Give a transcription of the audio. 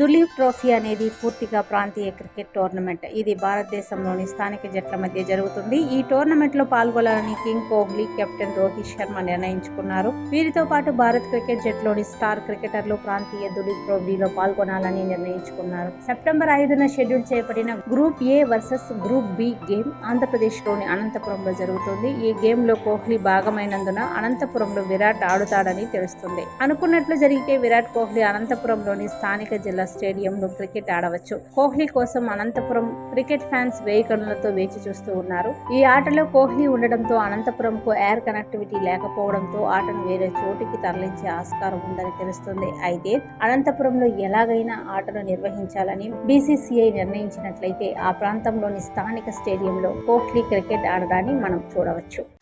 Duleep trophy అనేది పూర్తిగా ప్రాంతీయ క్రికెట్ టోర్నమెంట్. ఇది భారతదేశంలోని స్థానిక జట్ల మధ్య జరుగుతుంది. ఈ టోర్నమెంట్లో పాల్గొనాలని కింగ్ కోహ్లీ కెప్టెన్ రోహిత్ శర్మ నిర్ణయించుకున్నారు. వీరితో పాటు భారత్ క్రికెట్ జట్లోని స్టార్ క్రికెటర్లు ప్రాంతీయ దులీప్ ట్రోఫీలో పాల్గొనాలని నిర్ణయించుకున్నారు. సెప్టెంబర్ ఐదున షెడ్యూల్ చేయబడిన group A versus group B game ఆంధ్రప్రదేశ్లోని అనంతపురంలో జరుగుతుంది. ఈ గేమ్లో కోహ్లీ భాగమైనందున అనంతపురంలో విరాట్ ఆడుతాడని తెలుస్తుంది. అనుకున్నట్లు జరిగితే విరాట్ కోహ్లీ అనంతపురంలోని స్థానిక జిల్లా స్టేడియంలో క్రికెట్ ఆడవచ్చు. కోహ్లీ కోసం అనంతపురం క్రికెట్ ఫ్యాన్స్ వేయి కనులతో వేచి చూస్తూ ఉన్నారు. ఈ ఆటలో కోహ్లీ ఉండడంతో అనంతపురంకు ఎయిర్ కనెక్టివిటీ లేకపోవడంతో ఆటను వేరే చోటికి తరలించే ఆస్కారం ఉందని తెలుస్తుంది. అయితే అనంతపురంలో ఎలాగైనా ఆటను నిర్వహించాలని బీసీసీఐ నిర్ణయించినట్లయితే ఆ ప్రాంతంలోని స్థానిక స్టేడియంలో కోహ్లీ క్రికెట్ ఆడడాన్ని మనం చూడవచ్చు.